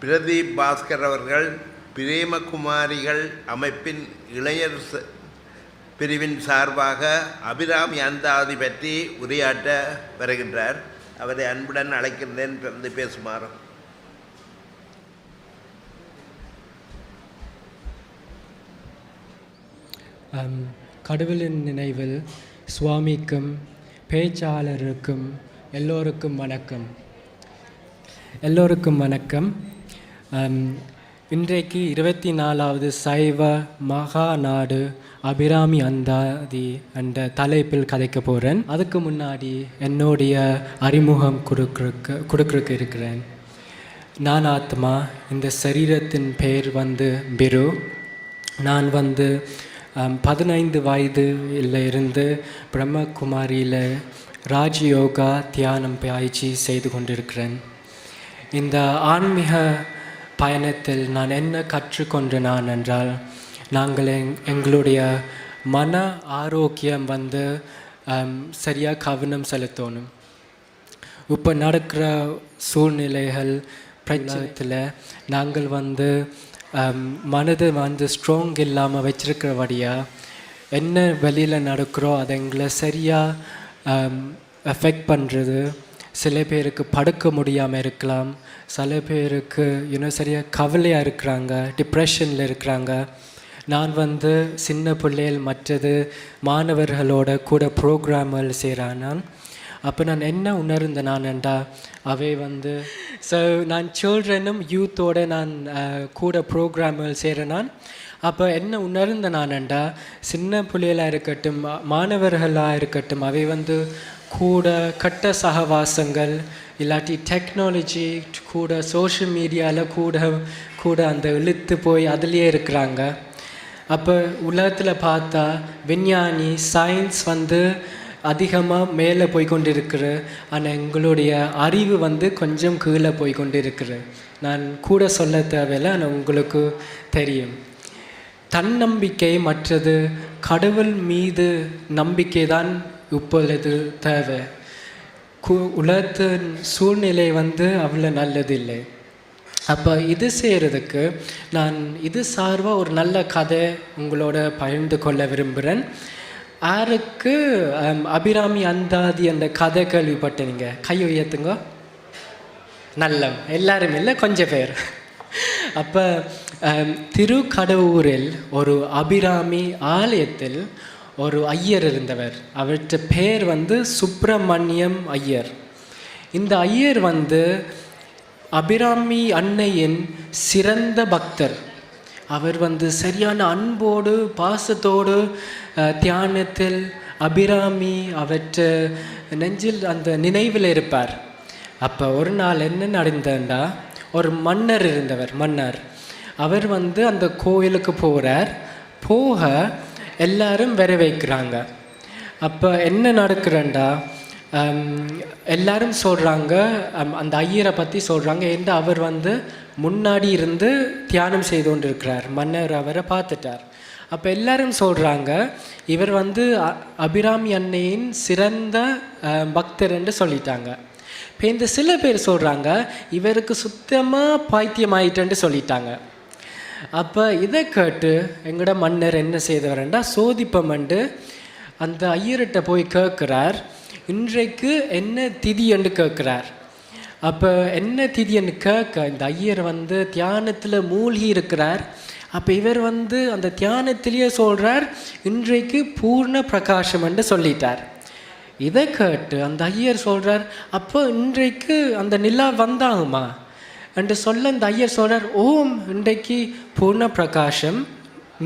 பிரதீப் பாஸ்கர் அவர்கள் பிரேமகுமாரிகள் அமைப்பின் இளையர் ச- பிரிவின் சார்பாக அபிராமி அந்தாதி பற்றி உரையாற்ற வருகின்றார். அவரை அன்புடன் அழைக்கின்றேன். வந்து பேசுமாறு. கடவுளின் நினைவில் சுவாமிக்கும் பேச்சாளருக்கும் எல்லோருக்கும் வணக்கம். எல்லோருக்கும் வணக்கம். இன்றைக்கு இருபத்தி நாலாவது சைவ மகாநாடு அபிராமி அந்தாதி என்ற தலைப்பில் கதைக்க போகிறேன் அதுக்கு முன்னாடி என்னுடைய அறிமுகம் கொடுக்குறக்கு கொடுக்குறக்கு இருக்கிறேன். நான் ஆத்மா இந்த சரீரத்தின் பெயர் வந்து பிரு. நான் வந்து பதினைந்து வயதுல இருந்து பிரம்மகுமாரியில் ராஜயோகா தியானம் பயிற்சி செய்து கொண்டிருக்கிறேன். இந்த ஆன்மீக பயணத்தில் நான் என்ன கற்றுக்கொண்டு நான் என்றால் நாங்கள் எங் எங்களுடைய மன ஆரோக்கியம் வந்து சரியாக கவனம் செலுத்தணும். இப்போ நடக்கிற சூழ்நிலைகள் பிரச்சனத்தில் நாங்கள் வந்து மனது வந்து ஸ்ட்ராங் இல்லாமல் வச்சிருக்கிறபடியா என்ன வெளியில் நடக்கிறோம் அதை எங்களை சரியாக எஃபெக்ட் பண்ணுறது சில பேருக்கு படுக்க முடியாமல் இருக்கலாம். சில பேருக்கு இன்னும் சரியாக கவலையாக இருக்கிறாங்க டிப்ரெஷனில் இருக்கிறாங்க. நான் வந்து சின்ன பிள்ளைகள் மற்றது மாணவர்களோட கூட ப்ரோக்ராம்கள் செய்கிறேன் நான். அப்போ நான் என்ன உணர்ந்த நான் என்றா அவை வந்து ஸோ நான் சில்ட்ரனும் யூத்தோட நான் கூட ப்ரோக்ராம்கள் செய்கிறேன் நான். அப்போ என்ன உணர்ந்த நான் என்றா சின்ன பிள்ளைகளாக இருக்கட்டும் மாணவர்களாக இருக்கட்டும் அவை வந்து கூட கட்ட சகவாசங்கள் இல்லாட்டி டெக்னாலஜி கூட சோஷியல் மீடியாவில் கூட கூட அந்த இழுத்து போய் அதுலேயே இருக்கிறாங்க. அப்போ உலகத்தில் பார்த்தா விஞ்ஞானி சயின்ஸ் வந்து அதிகமாக மேலே போய் கொண்டிருக்கிற ஆனால் எங்களுடைய அறிவு வந்து கொஞ்சம் கீழே போய் கொண்டிருக்கிற நான் கூட சொல்ல தேவையில்லை ஆனால் உங்களுக்கு தெரியும். தன்னம்பிக்கை மற்றது கடவுள் மீது நம்பிக்கை தான் இப்பொழுது தேவை. கு- உலகத்தின் சூழ்நிலை வந்து அவ்வளோ நல்லதில்லை. அப்போ இது செய்கிறதுக்கு நான் இது சார்பாக ஒரு நல்ல கதை உங்களோட பகிர்ந்து கொள்ள விரும்புகிறேன் யாருக்கு அபிராமி அந்தாதி அந்த கதை கேள்விப்பட்டீங்க கை உயர்த்துங்க. நல்ல எல்லாரும் இல்லை கொஞ்சம் பேர். அப்போ திருக்கடவுரில் ஒரு அபிராமி ஆலயத்தில் ஒரு ஐயர் இருந்தவர். அவற்ற பேர் வந்து சுப்பிரமணியம் ஐயர். இந்த ஐயர் வந்து அபிராமி அன்னையின் சிறந்த பக்தர். அவர் வந்து சரியான அன்போடு பாசத்தோடு தியானத்தில் அபிராமி அவற்ற நெஞ்சில் அந்த நினைவில் இருப்பார். அப்போ ஒரு நாள் என்ன நடந்ததுண்டா? ஒரு மன்னர் இருந்தவர் மன்னர். அவர் வந்து அந்த கோயிலுக்கு போகிறார் போக எல்லாரும் வர வைக்கிறாங்க. அப்போ என்ன நடக்கிறண்டா? எல்லாரும் சொல்கிறாங்க அந்த ஐயரை பற்றி சொல்கிறாங்க என்று அவர் வந்து முன்னாடி இருந்து தியானம் செய்து கொண்டிருக்கிறார் மன்னர் அவரை பார்த்துட்டார். அப்போ எல்லாரும் சொல்கிறாங்க இவர் வந்து அ- அபிராமி அன்னையின் சிறந்த பக்தர் என்று சொல்லிட்டாங்க. இப்போ இந்த சில பேர் சொல்கிறாங்க இவருக்கு சுத்தமாக பைத்தியமாயிட்டேன்னு சொல்லிட்டாங்க. அப்போ இதை கேட்டு எங்கட மன்னர் என்ன செய்தவரண்டா சோதிப்பமண்டு அந்த ஐயர்கிட்ட போய் கேட்குறார் இன்றைக்கு என்ன திதி என்று கேட்குறார். அப்போ என்ன திதின்னு கேட்க இந்த ஐயர் வந்து தியானத்தில் மூழ்கி இருக்கிறார். அப்போ இவர் வந்து அந்த தியானத்திலேயே சொல்கிறார் இன்றைக்கு பூர்ண பிரகாஷம் என்று சொல்லிட்டார். இதை கேட்டு அந்த ஐயர் சொல்கிறார் அப்போ இன்றைக்கு அந்த நிலா வந்தாகுமா? என்று சொல்ல இந்த ஐயர் சொல்கிறார் ஓம் இன்றைக்கு பூர்ண பிரகாஷம்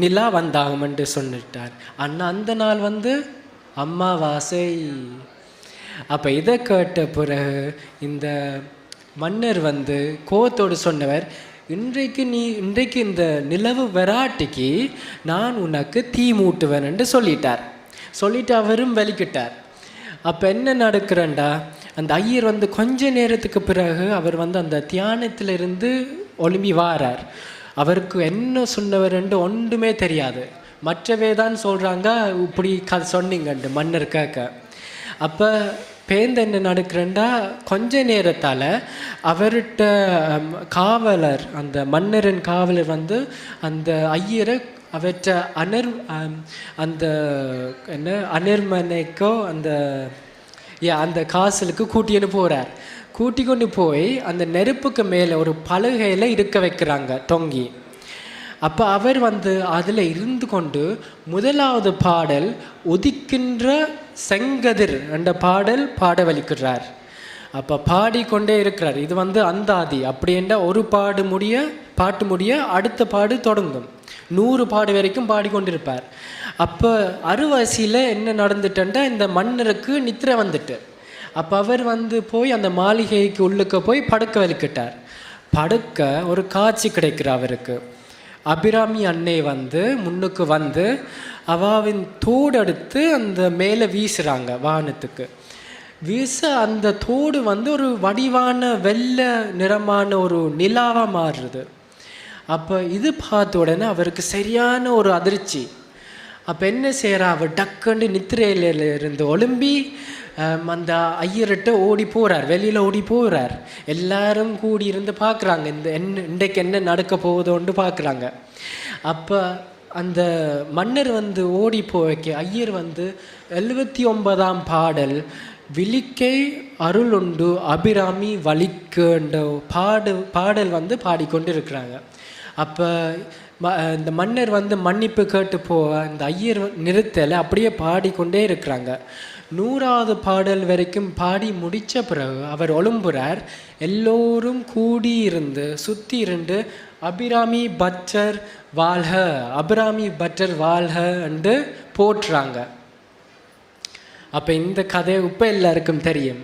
நிலா வந்தாகும் என்று சொல்லிட்டார். அண்ணா அந்த நாள் வந்து அம்மாவாசை. அப்போ இதை கேட்ட பிறகு இந்த மன்னர் வந்து கோத்தோடு சொன்னவர் இன்றைக்கு நீ இன்றைக்கு இந்த நிலவு வெராட்டிக்கு நான் உனக்கு தீ மூட்டுவேன் என்று சொல்லிட்டார். சொல்லிட்டு அவரும் வலிக்கிட்டார். அப்போ என்ன நடக்கிறண்டா? அந்த ஐயர் வந்து கொஞ்ச நேரத்துக்கு பிறகு அவர் வந்து அந்த தியானத்திலிருந்து ஒளிம்பி வாரார். அவருக்கு என்ன சொன்னவர் என்று ஒன்றுமே தெரியாது. மற்றவே தான் சொல்கிறாங்க இப்படி க சொன்னீங்கண்டு மன்னர் கேட்க. அப்போ பேந்து என்ன நடக்கிறேன்டா கொஞ்ச நேரத்தால் அவர்கிட்ட காவலர் அந்த மன்னரின் காவலர் வந்து அந்த ஐயரை அவற்ற அனர் அந்த என்ன அனர்மனைக்கோ அந்த அந்த காசலுக்கு கூட்டி போகிறார் கூட்டி கொண்டு போய் அந்த நெருப்புக்கு மேலே ஒரு பலகையில் இருக்க வைக்கிறாங்க தொங்கி. அப்போ அவர் வந்து அதில் இருந்து கொண்டு முதலாவது பாடல் உதிக்கின்ற செங்கதிர் என்ற பாடல் பாட வலிக்கிறார். அப்போ பாடிக்கொண்டே இருக்கிறார். இது வந்து அந்தாதி. அப்படின்ற ஒரு பாடு முடிய பாட்டு முடிய அடுத்த பாடு தொடங்கும். நூறு பாடு வரைக்கும் பாடிக்கொண்டிருப்பார். அப்போ அருவாசியில் என்ன நடந்துட்டேன்ட்டா இந்த மன்னருக்கு நித்திரை வந்துட்டு. அப்போ அவர் வந்து போய் அந்த மாளிகைக்கு உள்ளுக்க போய் படுக்க வலிக்கிட்டார். படுக்க ஒரு காட்சி கிடைக்கிற அவருக்கு. அபிராமி அன்னை வந்து முன்னுக்கு வந்து அவாவின் தோடு எடுத்து அந்த மேலே வீசுகிறாங்க வானத்துக்கு. வீச அந்த தோடு வந்து ஒரு வடிவான வெள்ளை நிறமான ஒரு நிலாவாக மாறுறது அப்போ இது பார்த்த உடனே அவருக்கு சரியான ஒரு அதிர்ச்சி. அப்போ என்ன செய்கிறா அவர் டக்குன்னு நித்திரையில இருந்து ஒலும்பி அந்த ஐயர்கிட்ட ஓடி போகிறார் வெளியில் ஓடி போகிறார் எல்லாரும் கூடி இருந்து பார்க்குறாங்க. இந்த என்ன இன்றைக்கு என்ன நடக்க போகுதோன்னு பார்க்குறாங்க. அப்போ அந்த மன்னர் வந்து ஓடி போய்க்க ஐயர் வந்து எழுபத்தி ஒன்பதாம் பாடல் விழிக்கை அருளுண்டு அபிராமி வலிக்குன்ற பாடு பாடல் வந்து பாடிக்கொண்டு இருக்கிறாங்க அப்போ ம இந்த மன்னர் வந்து மன்னிப்பு கேட்டு போக இந்த ஐயர் நிறுத்தலை அப்படியே பாடிக்கொண்டே இருக்கிறாங்க. நூறாவது பாடல் வரைக்கும் பாடி முடித்த பிறகு அவர் ஒழும்புறார். எல்லோரும் கூடி இருந்து சுற்றி இருந்து அபிராமி பட்டர் வாழ்க அபிராமி பட்டர் வாழ்க என்று போற்றுறாங்க அப்போ இந்த கதை இப்போ எல்லாருக்கும் தெரியும்.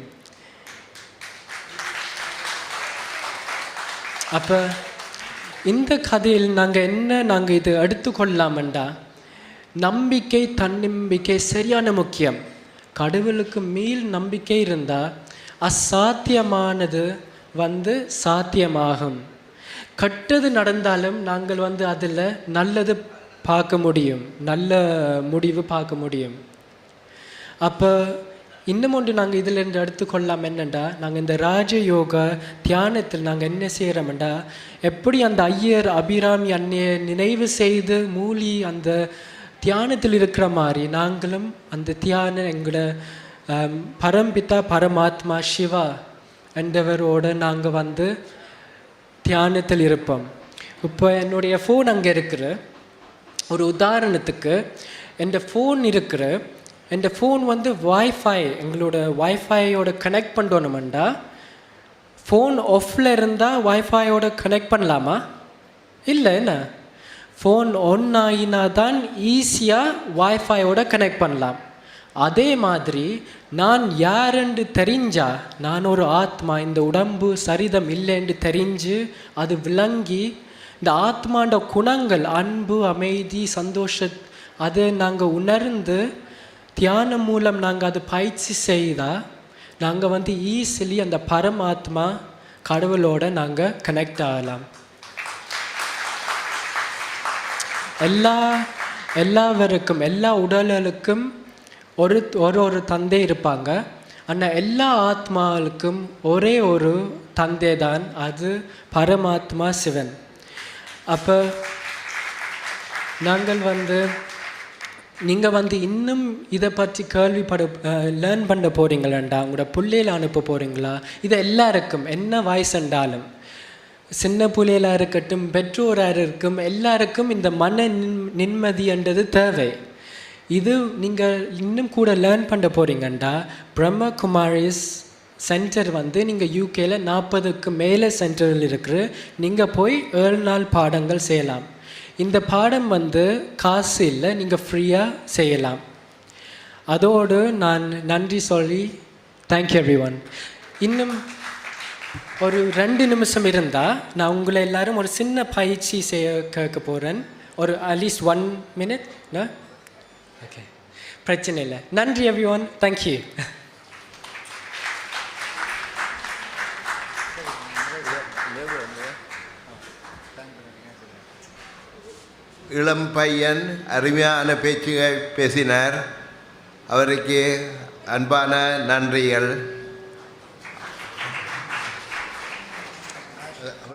அப்போ இந்த கதையில் நாங்கள் என்ன நாங்கள் இது எடுத்துக்கொள்ளாமண்டா? நம்பிக்கை தன்னம்பிக்கை சரியான முக்கியம். கடவுளுக்கு மேல் நம்பிக்கை இருந்தால் அசாத்தியமானது வந்து சாத்தியமாகும். கெட்டது நடந்தாலும் நாங்கள் வந்து அதில் நல்லது பார்க்க முடியும். நல்ல முடிவு பார்க்க முடியும். அப்போ இன்னும் ஒன்று நாங்கள் இதிலிருந்து எடுத்துக்கொள்ளலாம் என்னண்டா? நாங்கள் இந்த ராஜயோகா தியானத்தில் நாங்கள் என்ன செய்கிறோம்டா எப்படி அந்த ஐயர் அபிராமி அன்னையை நினைவு செய்து மூலி அந்த தியானத்தில் இருக்கிற மாதிரி நாங்களும் அந்த தியானம் எங்களோட பரம்பித்தா பரம்பிதா பரமாத்மா சிவா என்றவரோட நாங்கள் வந்து தியானத்தில் இருப்போம். இப்போ என்னுடைய ஃபோன் அங்கே இருக்கிற ஒரு உதாரணத்துக்கு என் ஃபோன் இருக்கிற என் ஃபோன் வந்து வைஃபை எங்களோட வைஃபையோட கனெக்ட் பண்ணணுமெண்டா ஃபோன் ஆஃபில் இருந்தால் வைஃபையோட கனெக்ட் பண்ணலாமா? இல்லை என்ன? ஃபோன் ஒன் ஆகினா தான் ஈஸியாக வைஃபையோட கனெக்ட் பண்ணலாம். அதே மாதிரி நான் யாருன்னு தெரிஞ்சா நான் ஒரு ஆத்மா இந்த உடம்பு சரிதம் இல்லைன்னு தெரிஞ்சு அது விளங்கி இந்த ஆத்மாண்ட குணங்கள் அன்பு அமைதி சந்தோஷ அதை நாங்கள் உணர்ந்து தியானம் மூலம் நாங்கள் அது பயிற்சி செய்தால் நாங்கள் வந்து ஈஸிலி அந்த பரமாத்மா கடவுளோட நாங்கள் கனெக்ட் ஆகலாம். எல்லா எல்லாவருக்கும் எல்லா உடலுக்கும் ஒரு ஒரு ஒரு தந்தை இருப்பாங்க. ஆனால் எல்லா ஆத்மாவுக்கும் ஒரே ஒரு தந்தை தான் அது பரமாத்மா சிவன். அப்போ நாங்கள் வந்து நீங்கள் வந்து இன்னும் இதை பற்றி கேள்விப்பட லேர்ன் பண்ண போகிறீங்களாண்டா உங்களோட பிள்ளையில அனுப்ப போகிறீங்களா இது எல்லாருக்கும் என்ன வயசுண்டாலும் சின்ன பிள்ளைகளாக இருக்கட்டும் பெற்றோராக இருக்கும் எல்லாருக்கும் இந்த மன நின் நிம்மதின்றது தேவை. இது நீங்கள் இன்னும் கூட லேர்ன் பண்ண போகிறீங்கண்டா பிரம்மகுமாரிஸ் சென்டர் வந்து நீங்கள் யூகேயில் நாற்பதுக்கு மேலே சென்டரில் இருக்கிற நீங்கள் போய் ஏழு நாள் பாடங்கள் செய்யலாம். இந்த பாடம் வந்து காசு இல்லை நீங்கள் ஃப்ரீயாக செய்யலாம். அதோடு நான் நன்றி சொல்லி தேங்க்யூ எவ்ரி ஒன் இன்னும் ஒரு ரெண்டு நிமிஷம் இருந்தால் நான் உங்களை எல்லாரும் ஒரு சின்ன பயிற்சி செய்ய கேட்க போகிறேன் ஒரு அட்லீஸ்ட் ஒன் மினிட் ஓகே பிரச்சனை இல்லை. நன்றி எவ்ரி ஒன் தேங்க்யூ இளம் பையன் அருமையான பேச்சுகள் பேசினார். அவருக்கு அன்பான நன்றிகள்.